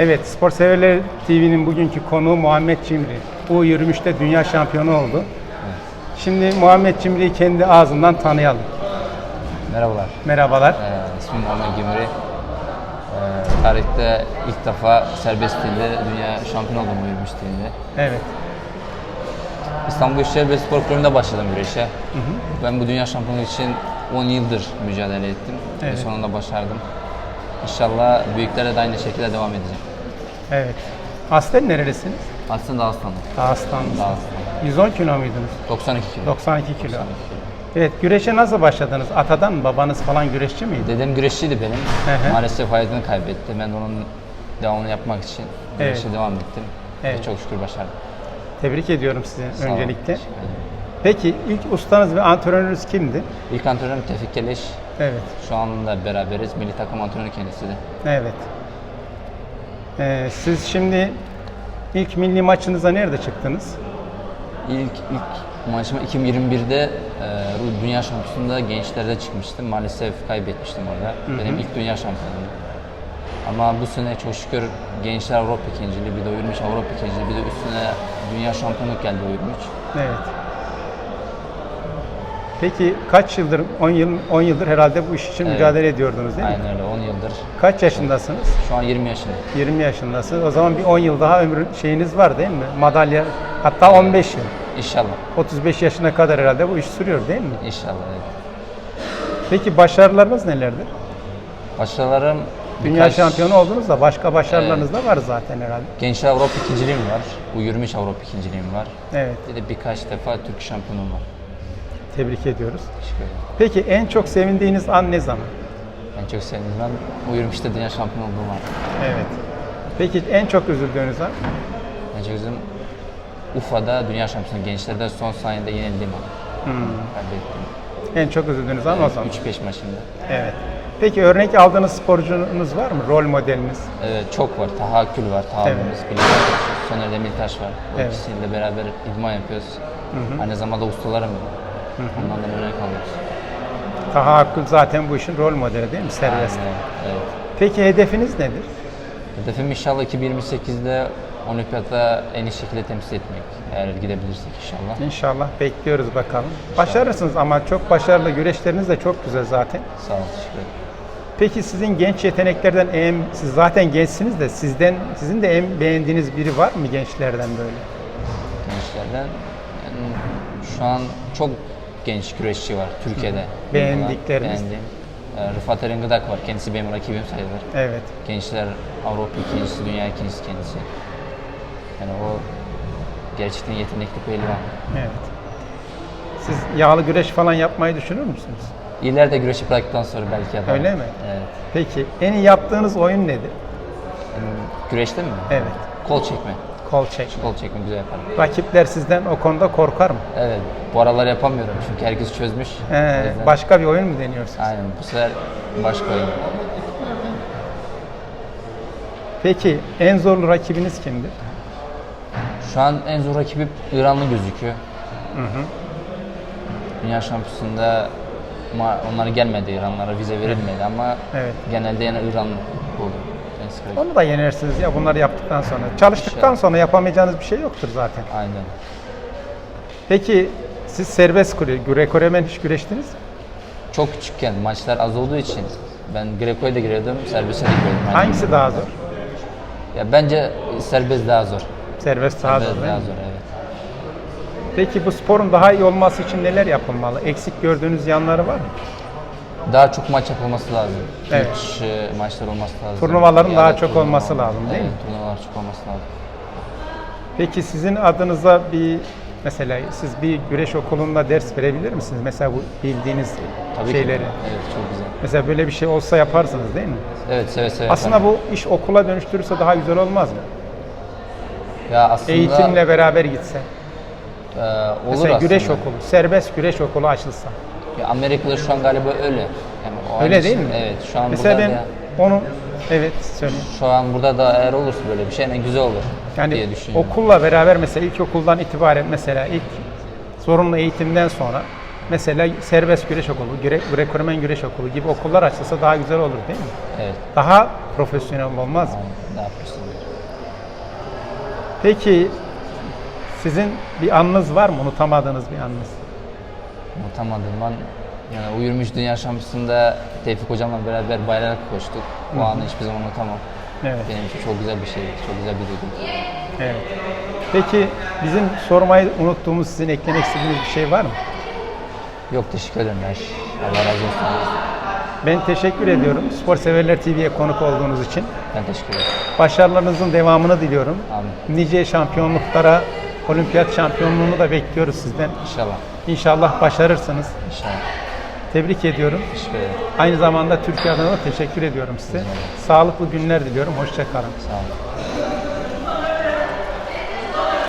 Evet, Spor Severler TV'nin bugünkü konuğu Muhammed Cimri. Bu yürümüşte dünya şampiyonu oldu. Şimdi Muhammed Cimri'yi kendi ağzından tanıyalım. Merhabalar. Merhabalar. Ee, ismim Muhammed Gümri. Ee, tarihte ilk defa serbest stilde dünya şampiyon oldum bu yürüyüş stilinde. Evet. İstanbul ve Spor Kulübü'nde başladım güreşe. Ben bu dünya şampiyonu için 10 yıldır mücadele ettim. Evet. Ve sonunda başardım. İnşallah büyüklere de aynı şekilde devam edeceğim. Evet. Aslen nerelisiniz? Aslında. Dağıstanlı. Dağıstan. 110 kilo muydunuz? 92 kilo. 92 kilo. Evet, güreşe nasıl başladınız? Atadan mı? Babanız falan güreşçi miydi? Dedem güreşçiydi benim. Hı hı. Maalesef hayatını kaybetti. Ben onun devamını yapmak için güreşe Evet. devam ettim. Evet. Ve çok şükür başardım. Tebrik ediyorum sizi Sağ öncelikle. Peki ilk ustanız ve antrenörünüz kimdi? İlk antrenörüm Tevfik Keleş. Evet. Şu anda beraberiz. Milli takım antrenörü kendisi de. Evet. Ee, siz şimdi ilk milli maçınıza nerede çıktınız? İlk ilk maçıma 2021'de e, Dünya Şampiyonası'nda gençlerde çıkmıştım. Maalesef kaybetmiştim orada. Benim ilk dünya şampiyonum. Ama bu sene çok şükür Gençler Avrupa ikinciliği, bir de Uyurmuş Avrupa ikinciliği, bir de üstüne Dünya Şampiyonluk geldi Uyurmuş. Evet. Peki kaç yıldır 10 yıl 10 yıldır herhalde bu iş için Evet. mücadele ediyordunuz değil mi? Aynen öyle 10 yıldır. Kaç yaşındasınız? Şu an 20 yaşındayım. 20 yaşındasınız. O zaman bir 10 yıl daha ömrün şeyiniz var değil mi? Madalya hatta 15 yıl. İnşallah. 35 yaşına kadar herhalde bu iş sürüyor değil mi? İnşallah. Evet. Peki başarılarınız nelerdir? Başarılarım Dünya birkaç- şampiyonu oldunuz da başka başarılarınız da var zaten herhalde. Gençler Avrupa ikinciliğim var. Bu yürümüş Avrupa ikinciliğim var. Evet. Bir de birkaç defa Türk şampiyonum var. Tebrik ediyoruz. Teşekkür ederim. Peki en çok sevindiğiniz an ne zaman? En çok sevdiğim ben bu yürümüşte dünya şampiyonu olduğum an. Evet. Peki en çok üzüldüğünüz an? En çok üzüldüğüm Ufa'da dünya şampiyonu gençlerde son saniyede yenildiğim an. Kaybettim. En çok üzüldüğünüz an o zaman. 3-5 maçında. Evet. Peki örnek aldığınız sporcunuz var mı? Rol modeliniz? Evet çok var. Tahakkül var. Tahammülümüz. Evet. Evet. Soner Demirtaş var. Bu Evet. ikisiyle beraber idman yapıyoruz. Aynı zamanda ustalarım var. Onlardan örnek alıyoruz. Taha Akkul zaten bu işin rol modeli değil mi? Serbest. Aynen, Evet. Peki hedefiniz nedir? Hedefim inşallah 2028'de Olimpiyat'ta en iyi şekilde temsil etmek. Eğer gidebilirsek inşallah. İnşallah bekliyoruz bakalım. Başarırsınız ama çok başarılı. Güreşleriniz de çok güzel zaten. Sağ olun. Teşekkür ederim. Peki sizin genç yeteneklerden en, siz zaten gençsiniz de sizden sizin de en beğendiğiniz biri var mı gençlerden böyle? gençlerden. Yani şu an çok genç güreşçi var Türkiye'de. Beğendikleriniz? Beğendiğim. Ee, Rıfat Erengıdak var. Kendisi benim rakibim sayılır. Evet. Gençler Avrupa ikincisi, dünya ikincisi kendisi. Yani o gerçekten yetenekli pehlivan. Evet. Siz yağlı güreş falan yapmayı düşünür müsünüz? İleride güreşi bıraktıktan sonra belki yaparım. Öyle mi? Evet. Peki en iyi yaptığınız oyun nedir? Yani güreşte mi? Evet. Kol çekme. Kol çekme. Kol çekme güzel yaparım. Rakipler sizden o konuda korkar mı? Evet. Bu aralar yapamıyorum çünkü herkes çözmüş. Yüzden- başka bir oyun mu deniyorsunuz? Aynen. Bu sefer başka oyun. Peki en zorlu rakibiniz kimdir? Şu an en zor rakibi İranlı gözüküyor. Dünya şampiyonasında ama onlara gelmedi İranlara vize verilmedi ama Evet. genelde yine İranlı oldu. En sık rakip. Onu da yenersiniz ya bunları yaptıktan sonra. Çalıştıktan sonra yapamayacağınız bir şey yoktur zaten. Aynen. Peki siz serbest Greco-Romen hiç güreştiniz mi? Çok küçükken maçlar az olduğu için ben Greco'ya da giriyordum, serbest'e de giriyordum. Aynı Hangisi daha zor? Ya bence serbest daha zor. Serbest daha zor Serbest değil daha mi? zor evet. Peki bu sporun daha iyi olması için neler yapılmalı? Eksik gördüğünüz yanları var mı? Daha çok maç yapılması lazım. Evet. Üç e, maçlar olması lazım. Turnuvaların daha da çok olması lazım, değil evet, mi? turnuvalar çok olması lazım. Peki sizin adınıza bir mesela siz bir güreş okulunda ders verebilir misiniz? Mesela bu bildiğiniz Tabii şeyleri. ki. Evet çok güzel. Mesela böyle bir şey olsa yaparsınız değil mi? Evet seve seve Aslında yaparım. bu iş okula dönüştürürse daha güzel olmaz mı? ya aslında Eğitimle beraber gitse. e, olur Mesela güreş aslında. okulu, serbest güreş okulu açılsa. Ya Amerika'da şu an galiba öyle. Yani o Öyle değil mi? Evet şu an Mesela burada ben da, onu evet söyleyeyim. şu an burada da eğer olursa böyle bir şey ne güzel olur Yani diye düşünüyorum. okulla beraber mesela ilkokuldan itibaren mesela ilk zorunlu eğitimden sonra mesela serbest güreş okulu, Gre- Greco-Romen güreş okulu gibi okullar açılsa daha güzel olur değil mi? Evet. Daha profesyonel olmaz mı? Ne yapmıştım? Peki sizin bir anınız var mı? Unutamadığınız bir anınız. Unutamadığım an yani o 23 Dünya Şampiyonası'nda Tevfik hocamla beraber bayrak koştuk. O anı hiçbir zaman unutamam. Evet. Benim için çok güzel bir şeydi. Çok güzel bir duygu. Evet. Peki bizim sormayı unuttuğumuz sizin eklemek istediğiniz bir şey var mı? Yok teşekkür ederim. Allah razı olsun. Ben teşekkür ediyorum. Spor Severler TV'ye konuk olduğunuz için. Ben teşekkür ederim. Başarılarınızın devamını diliyorum. Amin. Nice şampiyonluklara, olimpiyat şampiyonluğunu da bekliyoruz sizden. İnşallah. İnşallah başarırsınız. İnşallah. Tebrik ediyorum. Teşekkür ederim. Aynı zamanda Türkiye adına da teşekkür ediyorum size. Sağlıklı günler diliyorum. Hoşçakalın. Sağ olun.